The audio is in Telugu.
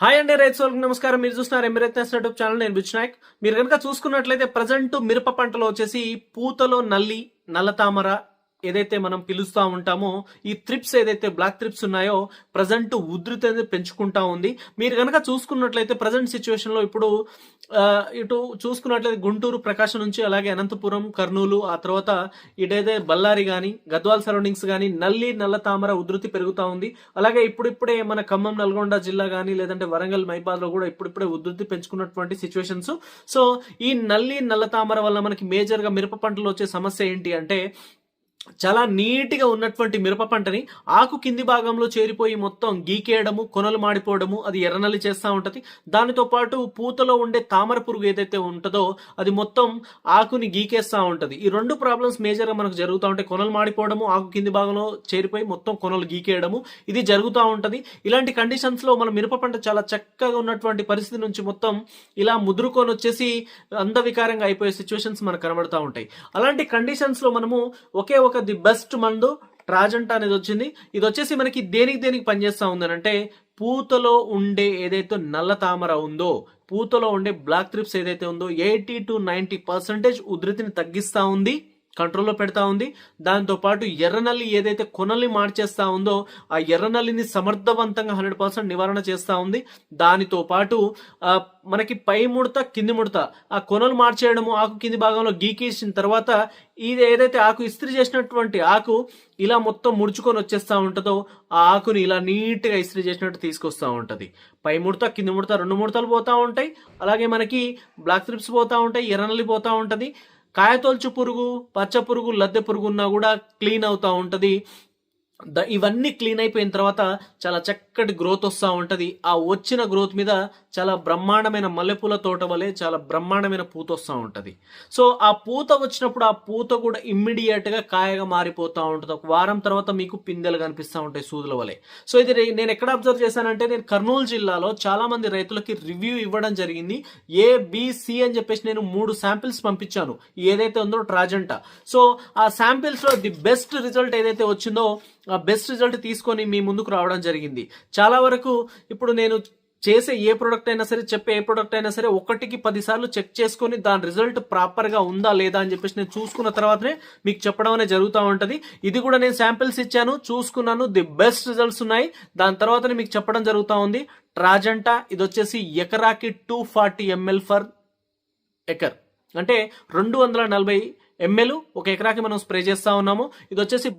హాయ్ అండి రైతు సోల్కి నమస్కారం. మీరు చూస్తున్నారు ఎమిరేత్నెస్ యూట్యూబ్ ఛానల్. నేను బిచ్నాయక్ మీరు కనుక చూసుకున్నట్లయితే ప్రజెంట్ మిరప పంటలో వచ్చేసి పూతలో నల్లి నల్ల తామర ఏదైతే మనం పిలుస్తూ ఉంటామో ఈ త్రిప్స్ ఏదైతే బ్లాక్ త్రిప్స్ ఉన్నాయో ప్రజెంట్ ఉధృతి అనేది పెంచుకుంటా ఉంది. మీరు కనుక చూసుకున్నట్లయితే ప్రజెంట్ సిచ్యువేషన్లో ఇప్పుడు ఇటు చూసుకున్నట్లయితే గుంటూరు ప్రకాశం నుంచి అలాగే అనంతపురం కర్నూలు ఆ తర్వాత ఇటైతే బళ్ళారి కానీ గద్వాల్ సరౌండింగ్స్ కానీ నల్లి నల్ల తామర ఉధృతి పెరుగుతూ ఉంది. అలాగే ఇప్పుడిప్పుడే మన ఖమ్మం నల్గొండ జిల్లా కానీ లేదంటే వరంగల్ మైబాద్ కూడా ఇప్పుడిప్పుడే ఉధృతి పెంచుకున్నటువంటి సిచ్యువేషన్స్ సో ఈ నల్లి నల్ల తామర వల్ల మనకి మేజర్గా మిరప పంటలో వచ్చే సమస్య ఏంటి అంటే చాలా నీట్గా ఉన్నటువంటి మిరప పంటని ఆకు కింది భాగంలో చేరిపోయి మొత్తం గీకేయడము కొనలు మాడిపోవడము అది ఎర్రనల్లి చేస్తూ ఉంటుంది. దానితో పాటు పూతలో ఉండే తామర పురుగు ఏదైతే ఉంటుందో అది మొత్తం ఆకుని గీకేస్తూ ఉంటుంది. ఈ రెండు ప్రాబ్లమ్స్ మేజర్గా మనకు జరుగుతూ ఉంటాయి కొనలు మాడిపోవడము ఆకు కింది భాగంలో చేరిపోయి మొత్తం కొనలు గీకేయడము ఇది జరుగుతూ ఉంటుంది. ఇలాంటి కండిషన్స్లో మన మిరప పంట చాలా చక్కగా ఉన్నటువంటి పరిస్థితి నుంచి మొత్తం ఇలా ముదురుకొని వచ్చేసి అందవికారంగా అయిపోయే సిచ్యువేషన్స్ మనకు కనబడుతూ ఉంటాయి. అలాంటి కండిషన్స్లో మనము ఒకే ఒక ది బెస్ట్ మందు ట్రాజెంట్ అనేది వచ్చింది. ఇది వచ్చేసి మనకి దేనికి దేనికి పనిచేస్తూ ఉందని అంటే పూతలో ఉండే ఏదైతే నల్ల తామర ఉందో పూతలో ఉండే బ్లాక్ త్రిప్స్ ఏదైతే ఉందో ఎయిటీ టు నైంటీ పర్సెంటేజ్ ఉధృతిని తగ్గిస్తా ఉంది. కంట్రోల్లో పెడతా ఉంది. దాంతోపాటు ఎర్రనల్లి ఏదైతే కొనల్ని మార్చేస్తా ఉందో ఆ ఎర్రనల్లిని సమర్థవంతంగా హండ్రెడ్ పర్సెంట్ నివారణ చేస్తూ ఉంది. దానితో పాటు మనకి పై ముడత కింది ముడత. ఆ కొనలు మార్చేయడము ఆకు కింది భాగంలో గీకేసిన తర్వాత ఇది ఏదైతే ఆకు ఇస్త్రీ చేసినటువంటి ఆకు ఇలా మొత్తం ముడుచుకొని వచ్చేస్తూ ఉంటుందో ఆ ఆకుని ఇలా నీట్గా ఇస్త్రీ చేసినట్టు తీసుకొస్తూ ఉంటుంది. పై ముడత కింది ముడత రెండు ముడతలు పోతూ ఉంటాయి. అలాగే మనకి బ్లాక్ స్ట్రిప్స్ పోతా ఉంటాయి ఎర్రనల్లి పోతా ఉంటుంది. కాయతొలుచు పురుగు పచ్చ పురుగు లద్దె పురుగు ఉన్నా కూడా క్లీన్ అవుతా ఉంటది. ద ఇవన్నీ క్లీన్ అయిపోయిన తర్వాత చాలా చక్కటి గ్రోత్ వస్తూ ఉంటుంది. ఆ వచ్చిన గ్రోత్ మీద చాలా బ్రహ్మాండమైన మల్లెపూల తోట వలె చాలా బ్రహ్మాండమైన పూత వస్తూ ఉంటుంది. సో ఆ పూత వచ్చినప్పుడు ఆ పూత కూడా ఇమ్మీడియట్గా కాయగా మారిపోతూ ఉంటుంది. ఒక వారం తర్వాత మీకు పిందెలు కనిపిస్తూ ఉంటాయి సూదుల వలె. సో ఇది నేను ఎక్కడ అబ్జర్వ్ చేశానంటే నేను కర్నూలు జిల్లాలో చాలామంది రైతులకి రివ్యూ ఇవ్వడం జరిగింది. ఏ బిసి అని చెప్పేసి నేను మూడు శాంపిల్స్ పంపించాను. ఏదైతే ఉందో ట్రాజెంటా. సో ఆ శాంపిల్స్లో ది బెస్ట్ రిజల్ట్ ఏదైతే వచ్చిందో బెస్ట్ రిజల్ట్ తీసుకొని మీ ముందుకు రావడం జరిగింది. చాలా వరకు ఇప్పుడు నేను చేసే ఏ ప్రోడక్ట్ అయినా సరే చెప్పే ఏ ప్రోడక్ట్ అయినా సరే ఒకటికి పదిసార్లు చెక్ చేసుకొని దాని రిజల్ట్ ప్రాపర్గా ఉందా లేదా అని చెప్పేసి నేను చూసుకున్న తర్వాతనే మీకు చెప్పడం అనేది జరుగుతూ ఉంటుంది. ఇది కూడా నేను శాంపిల్స్ ఇచ్చాను చూసుకున్నాను. ది బెస్ట్ రిజల్ట్స్ ఉన్నాయి. దాని తర్వాతనే మీకు చెప్పడం జరుగుతూ ఉంది. ట్రాజంటా ఇది వచ్చేసి ఎకరాకి two forty ML per acre అంటే రెండు వందల నలభై ఎంఎల్ ఒక ఎకరాకి మనం స్ప్రే చేస్తూ ఉన్నాము. ఇది వచ్చేసి